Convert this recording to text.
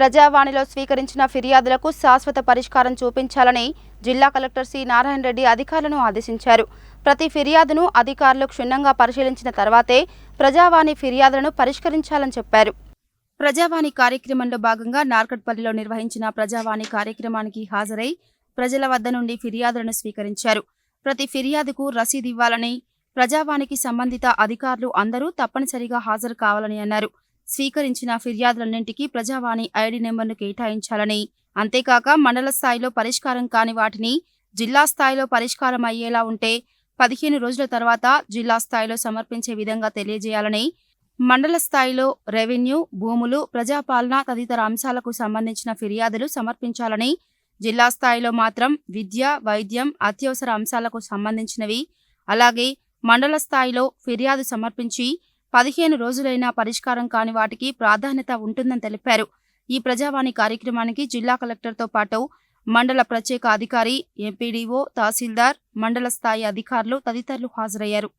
ప్రజావాణిలో స్వీకరించిన ఫిర్యాదులకు శాశ్వత పరిష్కారం చూపించాలని జిల్లా కలెక్టర్ సి. నారాయణ రెడ్డి అధికారులను ఆదేశించారు. ప్రతి ఫిర్యాదును అధికారులు క్షుణ్ణంగా పరిశీలించిన తర్వాతే ప్రజావాణి ఫిర్యాదులను పరిష్కరించాలని చెప్పారు. ప్రజావాణి కార్యక్రమంలో భాగంగా నార్కట్పల్లిలో నిర్వహించిన ప్రజావాణి కార్యక్రమానికి హాజరై ప్రజల వద్ద నుండి ఫిర్యాదులను స్వీకరించారు. ప్రతి ఫిర్యాదుకు రసీదు ఇవ్వాలని ప్రజావాణికి సంబంధిత అధికారులు అందరూ తప్పనిసరిగా హాజరు కావాలని అన్నారు. స్వీకరించిన ఫిర్యాదులన్నింటికీ ప్రజావాణి ఐడి నెంబర్ను కేటాయించాలని. అంతేకాక మండల స్థాయిలో పరిష్కారం కాని వాటిని జిల్లా స్థాయిలో పరిష్కారం అయ్యేలా ఉంటే పదిహేను రోజుల తర్వాత జిల్లా స్థాయిలో సమర్పించే విధంగా తెలియజేయాలని మండల స్థాయిలో రెవెన్యూ భూములు ప్రజాపాలన తదితర అంశాలకు సంబంధించిన ఫిర్యాదులు సమర్పించాలని జిల్లా స్థాయిలో మాత్రం విద్య వైద్యం అత్యవసర అంశాలకు సంబంధించినవి అలాగే మండల స్థాయిలో ఫిర్యాదు సమర్పించి పదిహేను రోజులైనా పరిష్కారం కాని వాటికి ప్రాధాన్యత ఉంటుందని తెలిపారు. ఈ ప్రజావాణి కార్యక్రమానికి జిల్లా కలెక్టర్తో పాటు మండల ప్రత్యేక అధికారి ఎంపీడీఓ తహసీల్దార్ మండల స్థాయి అధికారులు తదితరులు హాజరయ్యారు.